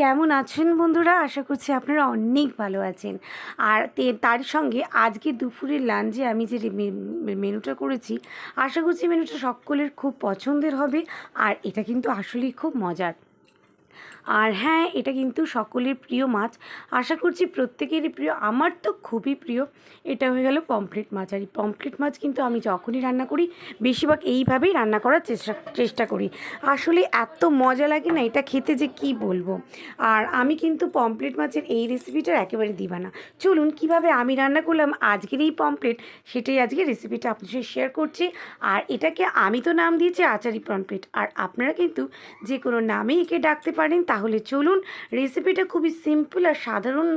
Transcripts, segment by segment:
কেমন আছেন বন্ধুরা? আশা করছি আপনারা অনেক ভালো আছেন। আর তার সঙ্গে আজকে দুপুরের লাঞ্চে আমি যে মেনুটা করেছি, আশা করছি মেনুটা সকলের খুব পছন্দের হবে। আর এটা কিন্তু আসলেই খুব মজার। আর হ্যাঁ এটা কিন্তু সকলের প্রিয় মাছ। আশা করছি প্রত্যেকেরই প্রিয়। আমার তো খুবই প্রিয়। এটা হয়ে গেল পমফ্রেট মাছ। আর এই পমফ্রেট মাছ কিন্তু আমি যখনই রান্না করি, বেশিরভাগ এইভাবেই রান্না করার চেষ্টা চেষ্টা করি। আসলে এত মজা লাগে না এটা খেতে যে কি বলব? আর আমি কিন্তু পমফ্রেট মাছের এই রেসিপিটার একেবারে দিবা না চলুন কীভাবে আমি রান্না করলাম আজকের এই পমফ্রেট, সেটাই আজকে রেসিপিটা আপনার সাথে শেয়ার করছি। আর এটাকে আমি তো নাম দিয়েছি আচারি পমফ্রেট। আর আপনারা কিন্তু যে কোনো নামেই একে ডাকতে পারেন তাহলে চলুন রেসিপিটা খুবই সিম্পল আর সাধারণ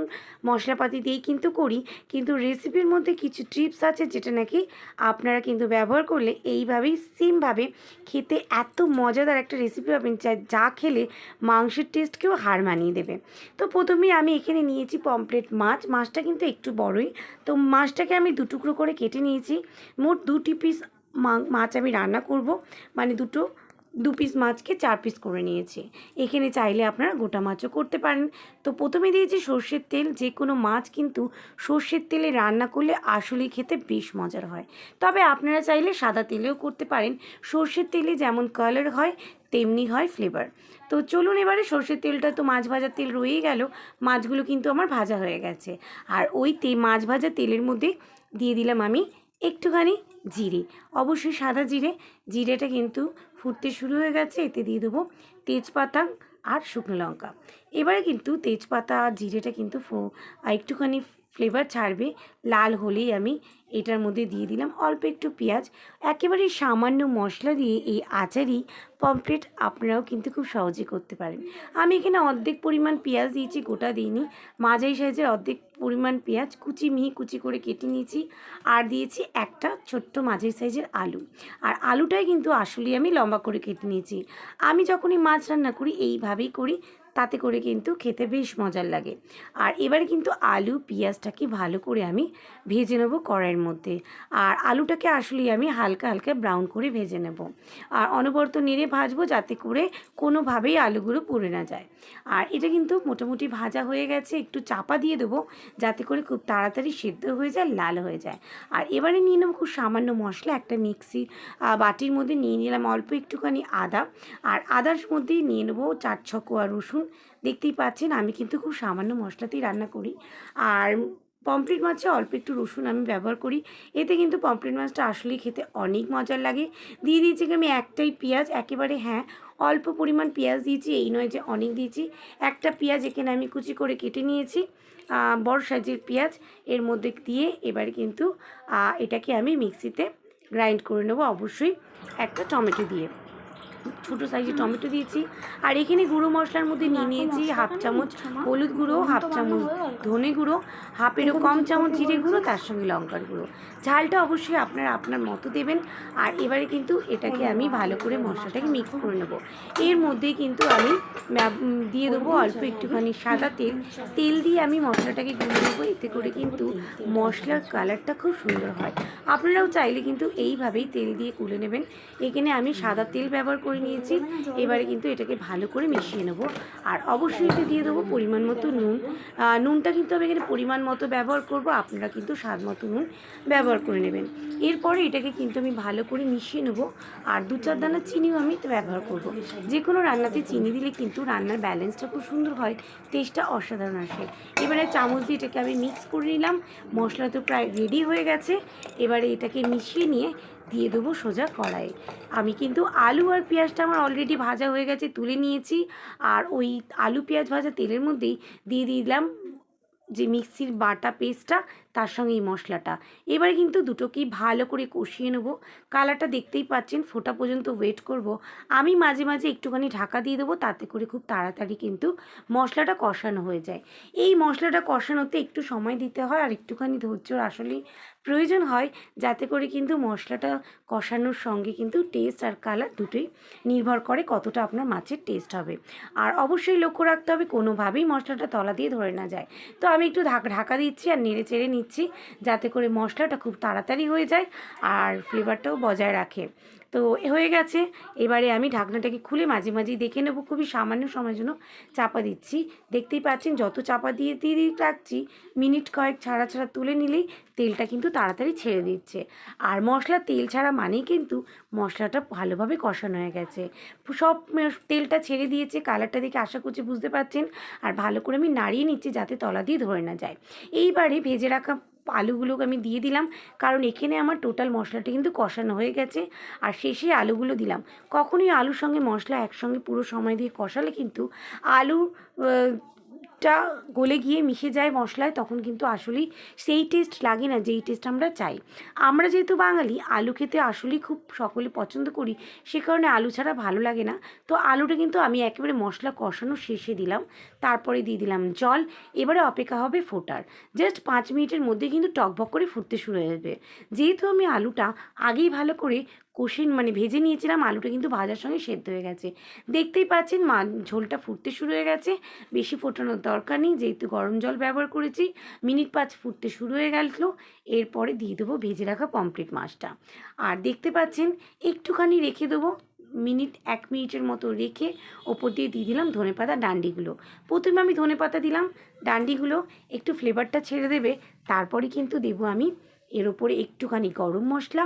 মশলাপাতি দিয়েই কিন্তু করি। কিন্তু রেসিপির মধ্যে কিছু টিপস আছে যেটা নাকি আপনারা কিন্তু ব্যবহার করলে এইভাবেই সেমভাবে খেতে এত মজাদার একটা রেসিপি পাবেন যা যা খেলে মাংসের টেস্টকেও হার মানিয়ে দেবে। তো প্রথমেই আমি এখানে নিয়েছি পমপ্লেট মাছ। মাছটা কিন্তু একটু বড়ই। তো মাছটাকে আমি দুটুকরো করে কেটে নিয়েছি। মোট দুটি পিস মাছ আমি রান্না করব। মানে দুটো দু পিস মাছকে চার পিস করে নিয়েছি। এখানে চাইলে আপনারা গোটা মাছও করতে পারেন। তো প্রথমে দিয়েছি সর্ষের তেল। যে কোনো মাছ কিন্তু সর্ষের তেলে রান্না করলে আসলেই খেতে বেশ মজার হয়। তবে আপনারা চাইলে সাদা তেলেও করতে পারেন। সর্ষের তেলে যেমন কালার হয়, তেমনি হয় ফ্লেভার তো চলুন এবারে সর্ষের তেলটা তো মাছ ভাজার তেল রয়েই গেল। মাছগুলো কিন্তু আমার ভাজা হয়ে গেছে। আর ওই তে মাছ ভাজা তেলের মধ্যে দিয়ে দিলাম আমি একটুখানি জিরে। অবশ্যই সাদা জিরে। জিরেটা কিন্তু ফুটতে শুরু হয়ে গেছে, এতে দিয়ে দেবো তেজপাতা আর শুকনো লঙ্কা। এবারে কিন্তু তেজপাতা আর জিরেটা কিন্তু একটুখানি ফ্লেভার ছাড়বে। লাল হলেই আমি এটার মধ্যে দিয়ে দিলাম অল্প একটু পেঁয়াজ। একেবারে সামান্য মশলা দিয়ে এই আচারই পমফ্রেট আপনারাও কিন্তু খুব সহজে করতে পারেন। আমি এখানে অর্ধেক পরিমাণ পেঁয়াজ দিয়েছি, গোটা দিইনি। মাঝারি সাইজের অর্ধেক পরিমাণ পেঁয়াজ কুচি মিহি কুচি করে কেটে নিয়েছি আর দিয়েছি একটা ছোট্ট মাঝারি সাইজের আলু। আর আলুটাই কিন্তু আসলেই আমি লম্বা করে কেটে নিয়েছি। আমি যখনই মাছ রান্না করি, এইভাবেই করি। তাতে করে কিন্তু খেতে বেশ মজার লাগে। আর এবারে কিন্তু আলু, পেঁয়াজটাকে ভালো করে আমি ভেজে নেব কড়াইয়ের মধ্যে। আর আলুটাকে আসলেই আমি হালকা হালকা ব্রাউন করে ভেজে নেব। আর অনবরত নেড়ে ভাজবো যাতে করে কোনোভাবেই আলুগুলো পুড়ে না যায়। আর এটা কিন্তু মোটামুটি ভাজা হয়ে গেছে, একটু চাপা দিয়ে দেবো যাতে করে খুব তাড়াতাড়ি সেদ্ধ হয়ে যায়, লাল হয়ে যায়। আর এবারে নিয়ে নেব খুব সামান্য মশলা, একটা মিক্সি বাটির মধ্যে নিয়ে নিলাম অল্প একটুখানি আদা। আর আদার মধ্যেই নিয়ে নেব চার ছকোয়া রসুন দেখতেই পাচ্ছেন, আমি কিন্তু খুব সামান্য মশলাতেই রান্না করি। আর পমফ্রেট মাছে অল্প একটু রসুন আমি ব্যবহার করি। এতে কিন্তু পমফ্রেট মাছটা আসলেই খেতে অনেক মজার লাগে। দিয়ে দিয়েছি আমি একটাই পেঁয়াজ, একেবারে হ্যাঁ অল্প পরিমাণ পেঁয়াজ দিয়েছি, এই নয় যে অনেক দিয়েছি। একটা পেঁয়াজ এখানে আমি কুচি করে কেটে নিয়েছি বড় সাইজের পেঁয়াজ। এর মধ্যে দিয়ে এবারে কিন্তু এটাকে আমি মিক্সিতে গ্রাইন্ড করে নেব অবশ্যই একটা টমেটো দিয়ে। ছোটো সাইজের টমেটো দিয়েছি। আর এখানে গুঁড়ো মশলার মধ্যে নিয়ে নিয়েছি হাফ চামচ হলুদ গুঁড়ো হাফ চামচ ধনে গুঁড়ো হাফেরও কম চামচ জিরে গুঁড়ো, তার সঙ্গে লঙ্কার গুঁড়ো। ঝালটা অবশ্যই আপনারা আপনার মতো দেবেন। আর এবারে কিন্তু এটাকে আমি ভালো করে মশলাটাকে মিক্স করে নেব। এর মধ্যে কিন্তু আমি দিয়ে দেবো অল্প একটুখানি সাদা তেল। তেল দিয়ে আমি মশলাটাকে গুঁড়ো নেব। এতে করে কিন্তু মশলার কালারটা খুব সুন্দর হয়। আপনারাও চাইলে কিন্তু এইভাবেই তেল দিয়ে কুলে নেবেন। এখানে আমি সাদা তেল ব্যবহার নিয়েছি। এবারে কিন্তু এটাকে ভালো করে মিশিয়ে নেব। আর অবশ্যই এতে দিয়ে দেবো পরিমাণ মতো নুন। নুনটা কিন্তু আমি এখানে পরিমাণ মতো ব্যবহার করব। আপনারা কিন্তু স্বাদ মতো নুন ব্যবহার করে নেবেন। এরপরে এটাকে কিন্তু আমি ভালো করে মিশিয়ে নেব। আর দু চার দানা চিনিও আমি ব্যবহার করব। যে কোনো রান্নাতে চিনি দিলে কিন্তু রান্নার ব্যালেন্সটা খুব সুন্দর হয়, টেস্টটা অসাধারণ আসে। এবারে চামচ দিয়ে এটাকে আমি মিক্স করে নিলাম। মশলা তো প্রায় রেডি হয়ে গেছে। এবারে এটাকে মিশিয়ে নিয়ে দিয়ে দেবো সোজা কড়াইয়ে। আমি কিন্তু আলু আর পেঁয়াজটা আমার অলরেডি ভাজা হয়ে গেছে, তুলে নিয়েছি। আর ওই আলু, পেঁয়াজ ভাজা তেলের মধ্যেই দিয়ে দিলাম যে মিক্সির বাটা পেস্টটা, তার সঙ্গে এই মশলাটা। এবারে কিন্তু দুটোকেই ভালো করে কষিয়ে নেব। কালারটা দেখতেই পাচ্ছেন, ফোটা পর্যন্ত ওয়েট করব। আমি মাঝে মাঝে একটুখানি ঢাকা দিয়ে দেবো, তাতে করে খুব তাড়াতাড়ি কিন্তু মশলাটা কষানো হয়ে যায়। এই মশলাটা কষানোতে একটু সময় দিতে হয়, আর একটুখানি ধৈর্যর আসলেই প্রয়োজন হয়, যাতে করে কিন্তু মশলাটা কষানোর সঙ্গে কিন্তু টেস্ট আর কালার দুটোই নির্ভর করে কতটা আপনার মাছের টেস্ট হবে। আর অবশ্যই লক্ষ্য রাখতে হবে, কোনোভাবেই মশলাটা তলা দিয়ে ধরে না যায়। তো আমি একটু ঢাকা ঢাকা দিচ্ছি আর নেড়ে চেড়ে নিচ্ছি, যাতে করে মশলাটা খুব তাড়াতাড়ি হয়ে যায় আর ফ্লেভারটাও বজায় রাখে। তো হয়ে গেছে। এবারে আমি ঢাকনাটাকে খুলে মাঝে মাঝেই দেখে নেব। খুবই সামান্য সময়ের জন্য চাপা দিচ্ছি। দেখতেই পাচ্ছেন যত চাপা দিয়ে দিয়ে দিয়ে রাখছি, মিনিট কয়েক ছাড়া ছাড়া তুলে নিলেই তেলটা কিন্তু তাড়াতাড়ি ছেড়ে দিচ্ছে। আর মশলা, তেল ছাড়া মানেই কিন্তু মশলাটা ভালোভাবে কষানো হয়ে গেছে। সব তেলটা ছেড়ে দিয়েছে, কালারটা দেখে আশা করছি বুঝতে পারছেন। আর ভালো করে আমি নাড়িয়ে নিচ্ছি যাতে তলা দিয়ে ধরে না যায়। এইবারে ভেজে রাখা আলুগুলোকে আমি দিয়ে দিলাম। কারণ এখানে আমার টোটাল মশলাটা কিন্তু কষানো হয়ে গেছে। আর শেষে আলুগুলো দিলাম। কখনোই আলুর সঙ্গে মশলা একসঙ্গে পুরো সময় দিয়ে কষালে কিন্তু আলু টা গলে গিয়ে মিশে যায় মশলায়, তখন কিন্তু আসলেই সেই টেস্ট লাগে না যেই টেস্ট আমরা চাই। আমরা যেহেতু বাঙালি, আলু খেতে আসলেই খুব সকলে পছন্দ করি। সে কারণে আলু ছাড়া ভালো লাগে না। তো আলুটা কিন্তু আমি একেবারে মশলা কষানো শেষে দিলাম। তারপরে দিয়ে দিলাম জল। এবারে অপেক্ষা হবে ফোটার। জাস্ট পাঁচ মিনিটের মধ্যে কিন্তু টকবক করে ফুটতে শুরু হয়ে যাবে। যেহেতু আমি আলুটা আগেই ভালো করে কষে মানে ভেজে নিয়েছিলাম, আলুটা কিন্তু ভাজার সঙ্গে সেদ্ধ হয়ে গেছে। দেখতেই পাচ্ছেন মা, ঝোলটা ফুটতে শুরু হয়ে গেছে। বেশি ফোটানোর দরকার নেই, যেহেতু গরম জল ব্যবহার করেছি। মিনিট পাঁচ ফুটতে শুরু হয়ে গেল। এরপরে দিয়ে দেবো ভেজে রাখা পমপ্লেট মাছটা। আর দেখতে পাচ্ছেন, একটুখানি রেখে দেবো। মিনিট এক মিনিটের মতো রেখে ওপর দিয়ে দিয়ে দিলাম ধনেপাতা ডান্ডিগুলো। প্রথমে আমি ধনেপাতা দিলাম, ডান্ডিগুলো একটু ফ্লেভারটা ছেড়ে দেবে, তারপরে কিন্তু দেবো আমি এর ওপরে একটুখানি গরম মশলা,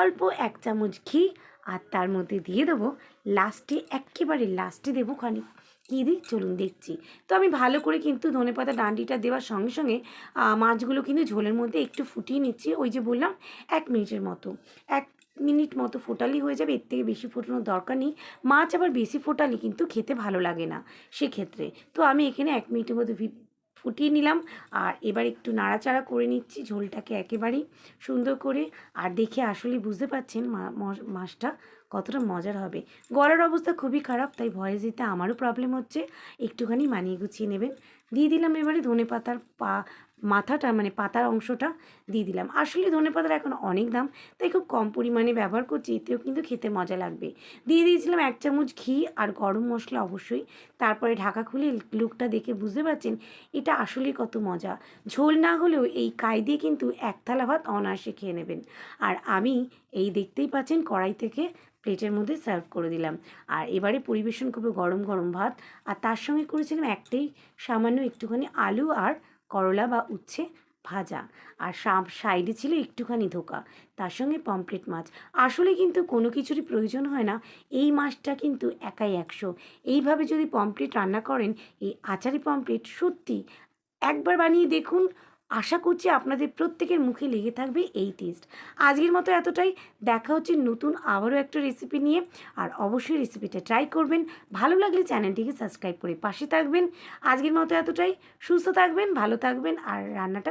অল্প এক চামচ ঘি, আর তার মধ্যে দিয়ে দেবো লাস্টে, একেবারে লাস্টে দেবো খানি কী দিই চলুন দেখছি। তো আমি ভালো করে কিন্তু ধনেপাতা ডান্ডিটা দেওয়ার সঙ্গে সঙ্গে মাছগুলো কিন্তু ঝোলের মধ্যে একটু ফুটিয়ে নিচ্ছি, ওই যে বললাম, এক মিনিটের মতো। এক মিনিট মতো ফোটালি হয়ে যাবে, এর থেকে বেশি ফোটানোর দরকার নেই। মাছ আবার বেশি ফোটালি কিন্তু খেতে ভালো লাগে না সেক্ষেত্রে। তো আমি এখানে এক মিনিটের ভি- ফুটিয়ে নিলাম আর এবার একটু নাড়াচাড়া করে নিচ্ছি ঝোলটাকে একেবারেই সুন্দর করে। আর দেখে আসলে বুঝতে পাচ্ছেন মাছটা কতটা মজার হবে। গলার অবস্থা খুবই খারাপ, তাই ভয়েস দিতে আমারও প্রবলেম হচ্ছে। একটুখানি মানিয়ে গুছিয়ে নেবেন। দিয়ে দিলাম এবারে ধনে পাতার পা মাথাটা মানে পাতার অংশটা দিয়ে দিলাম। আসলে ধনে পাতার এখন অনেক দাম, তাই খুব কম পরিমাণে ব্যবহার করছি, এতেও কিন্তু খেতে মজা লাগবে। দিয়ে দিয়েছিলাম এক চামচ ঘি আর গরম মশলা অবশ্যই। তারপরে ঢাকা খুলে লুকটা দেখে বুঝতে পারছেন, এটা আসলেই কত মজা। ঝোল না হলেও এই কাই দিয়ে কিন্তু এক থালা ভাত অনায়াসে খেয়ে নেবেন। আর আমি এই দেখতেই পাচ্ছেন কড়াই থেকে প্লেটের মধ্যে সার্ভ করে দিলাম। আর এবারে পরিবেশন করব গরম গরম ভাত। আর তার সঙ্গে করেছিলাম একটাই সামান্য একটুখানি আলু আর করলা বা উচ্ছে ভাজা। আর সাপ সাইডে ছিল একটুখানি ধোকা। তার সঙ্গে পমপ্লেট মাছ। আসলে কিন্তু কোনো কিছুরই প্রয়োজন হয় না। এই মাছটা কিন্তু একাই একশো। এইভাবে যদি পমপ্লেট রান্না করেন, এই আচারি পমপ্লেট সত্যি একবার বানিয়ে দেখুন আশা করছি আপনাদের প্রত্যেকের মুখে লেগে থাকবে এই টেস্ট আজকের মতো এতটাই। দেখা হচ্ছে নতুন আবারও একটা রেসিপি নিয়ে। আর অবশ্যই রেসিপিটা ট্রাই করবেন। ভালো লাগলে চ্যানেলটিকে সাবস্ক্রাইব করে পাশে থাকবেন। আজকের মতো এতটাই। সুস্থ থাকবেন, ভালো থাকবেন, আর রান্নাটা